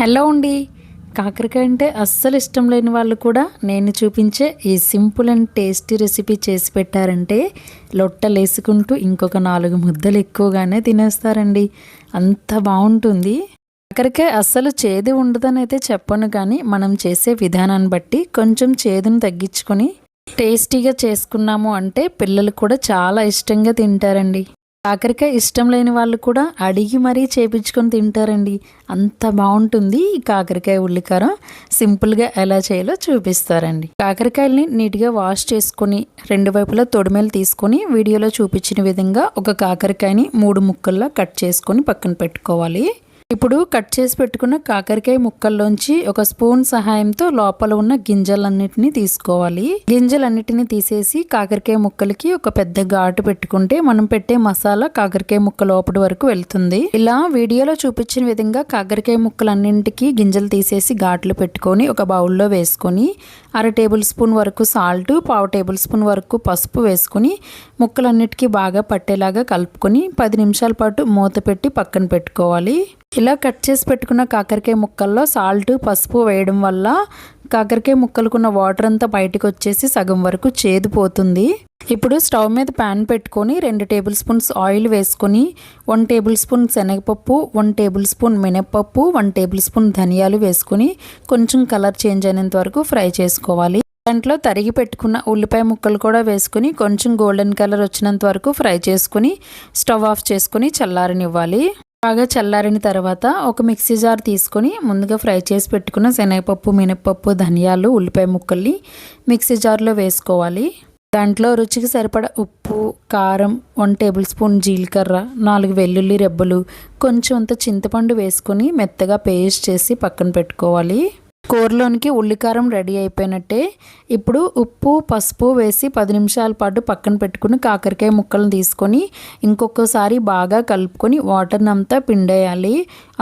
Hello అండి. కాకరకాయ అంటే అస్సలు ఇష్టం లేని వాళ్ళు కూడా నేను చూపించే ఈ సింపుల్ అండ్ టేస్టీ రెసిపీ చేసి పెట్టారంటే లొట్టలు వేసుకుంటూ ఇంకొక నాలుగు ముద్దలు ఎక్కువగానే తినేస్తారండి. అంత బాగుంటుంది. కాకరకాయ అస్సలు చేదు ఉండదని అయితే చెప్పను కానీ మనం చేసే విధానాన్ని బట్టి కొంచెం చేదును తగ్గించుకొని టేస్టీగా చేసుకున్నాము అంటే పిల్లలు కూడా చాలా ఇష్టంగా తింటారండి. కాకరకాయ ఇష్టం లేని వాళ్ళు కూడా అడిగి మరీ చేపించుకొని తింటారండి. అంత బాగుంటుంది ఈ కాకరకాయ ఉల్లికారం. సింపుల్గా ఎలా చేయాలో చూపిస్తారండి. కాకరకాయల్ని నీట్గా వాష్ చేసుకొని రెండు వైపులా తొడిమేలు తీసుకొని వీడియోలో చూపించిన విధంగా ఒక కాకరకాయని మూడు ముక్కల్లో కట్ చేసుకొని పక్కన పెట్టుకోవాలి. ఇప్పుడు కట్ చేసి పెట్టుకున్న కాకరకాయ ముక్కల్లోంచి ఒక స్పూన్ సహాయంతో లోపల ఉన్న గింజలన్నిటిని తీసుకోవాలి. గింజలన్నిటిని తీసేసి కాకరకాయ ముక్కలకి ఒక పెద్ద ఘాటు పెట్టుకుంటే మనం పెట్టే మసాలా కాకరకాయ ముక్క లోపటి వరకు వెళ్తుంది. ఇలా వీడియోలో చూపించిన విధంగా కాకరకాయ ముక్కలన్నింటికి గింజలు తీసేసి ఘాట్లు పెట్టుకొని ఒక బౌల్లో వేసుకొని అర టేబుల్ స్పూన్ వరకు సాల్ట్ పావు టేబుల్ స్పూన్ వరకు పసుపు వేసుకొని ముక్కలన్నిటికీ బాగా పట్టేలాగా కలుపుకొని పది నిమిషాల పాటు మూత పెట్టి పక్కన పెట్టుకోవాలి. ఇలా కట్ చేసి పెట్టుకున్న కాకరకాయ ముక్కల్లో సాల్ట్ పసుపు వేయడం వల్ల కాకరకాయ ముక్కలకున్న వాటర్ అంతా బయటకు వచ్చేసి సగం వరకు చేదిపోతుంది ఇప్పుడు స్టవ్ మీద ప్యాన్ పెట్టుకొని రెండు టేబుల్ స్పూన్స్ ఆయిల్ వేసుకొని వన్ టేబుల్ స్పూన్ శనగపప్పు వన్ టేబుల్ స్పూన్ మినప్పప్పు వన్ టేబుల్ స్పూన్ ధనియాలు వేసుకొని కొంచెం కలర్ చేంజ్ అయినంత వరకు ఫ్రై చేసుకోవాలి. దాంట్లో తరిగి పెట్టుకున్న ఉల్లిపాయ ముక్కలు కూడా వేసుకుని కొంచెం గోల్డెన్ కలర్ వచ్చినంత వరకు ఫ్రై చేసుకుని స్టవ్ ఆఫ్ చేసుకుని చల్లారనివ్వాలి. బాగా చల్లారిన తర్వాత ఒక మిక్సీ జార్ తీసుకొని ముందుగా ఫ్రై చేసి పెట్టుకున్న శనగపప్పు మినపప్పు ధనియాలు ఉల్లిపాయ ముక్కల్ని మిక్సీ జార్లో వేసుకోవాలి. దాంట్లో రుచికి సరిపడ ఉప్పు కారం వన్ టేబుల్ స్పూన్ జీలకర్ర నాలుగు వెల్లుల్లి రెబ్బలు కొంచెం అంత చింతపండు వేసుకొని మెత్తగా పేస్ట్ చేసి పక్కన పెట్టుకోవాలి. కూరలోనికి ఉల్లికారం రెడీ అయిపోయినట్టే. ఇప్పుడు ఉప్పు పసుపు వేసి పది నిమిషాల పాటు పక్కన పెట్టుకుని కాకరకాయ ముక్కలను తీసుకొని ఇంకొకసారి బాగా కలుపుకొని వాటర్ని అంతా పిండేయాలి.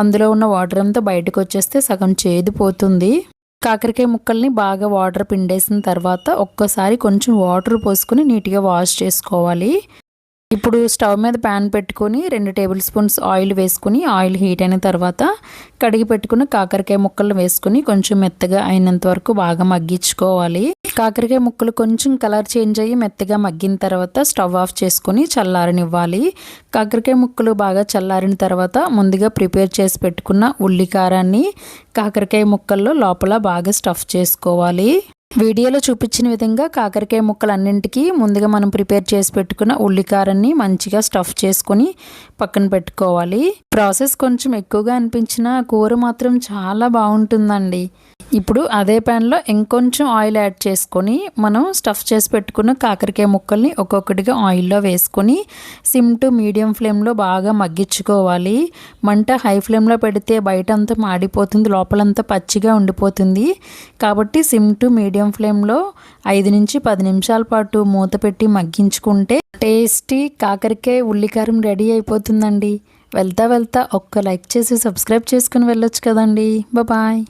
అందులో ఉన్న వాటర్ అంతా బయటకు వచ్చేస్తే సగం చేదిపోతుంది కాకరకాయ ముక్కల్ని బాగా వాటర్ పిండేసిన తర్వాత ఒక్కసారి కొంచెం వాటర్ పోసుకొని నీట్గా వాష్ చేసుకోవాలి. ఇప్పుడు స్టవ్ మీద ప్యాన్ పెట్టుకొని రెండు టేబుల్ స్పూన్స్ ఆయిల్ వేసుకుని ఆయిల్ హీట్ అయిన తర్వాత కడిగి పెట్టుకున్న కాకరకాయ ముక్కలు వేసుకుని కొంచెం మెత్తగా అయినంత వరకు బాగా మగ్గించుకోవాలి. కాకరకాయ ముక్కలు కొంచెం కలర్ చేంజ్ అయ్యి మెత్తగా మగ్గిన తర్వాత స్టవ్ ఆఫ్ చేసుకొని చల్లారనివ్వాలి. కాకరకాయ ముక్కలు బాగా చల్లారిన తర్వాత ముందుగా ప్రిపేర్ చేసి పెట్టుకున్న ఉల్లికారాన్ని కాకరకాయ ముక్కల్లో లోపల బాగా స్టఫ్ చేసుకోవాలి. వీడియోలో చూపించిన విధంగా కాకరకాయ ముక్కలు అన్నింటికీ ముందుగా మనం ప్రిపేర్ చేసి పెట్టుకున్న ఉల్లికారాన్ని మంచిగా స్టఫ్ చేసుకొని పక్కన పెట్టుకోవాలి. ప్రాసెస్ కొంచెం ఎక్కువగా అనిపించిన కూర మాత్రం చాలా బాగుంటుందండి. ఇప్పుడు అదే ప్యాన్లో ఇంకొంచెం ఆయిల్ యాడ్ చేసుకొని మనం స్టఫ్ చేసి పెట్టుకున్న కాకరకాయ ముక్కల్ని ఒక్కొక్కటిగా ఆయిల్లో వేసుకొని సిమ్ టు మీడియం ఫ్లేమ్లో బాగా మగ్గించుకోవాలి. మంట హై ఫ్లేమ్లో పెడితే బయట అంతా మాడిపోతుంది లోపలంతా పచ్చిగా ఉండిపోతుంది. కాబట్టి సిమ్ టు మీడియం ఫ్లేమ్లో ఐదు నుంచి పది నిమిషాల పాటు మూత పెట్టి మగ్గించుకుంటే టేస్టీ కాకరకాయ ఉల్లికారం రెడీ అయిపోతుందండి. వెళ్తా వెళ్తా ఒక్క లైక్ చేసి సబ్స్క్రైబ్ చేసుకుని వెళ్ళొచ్చు కదండి. బాయ్.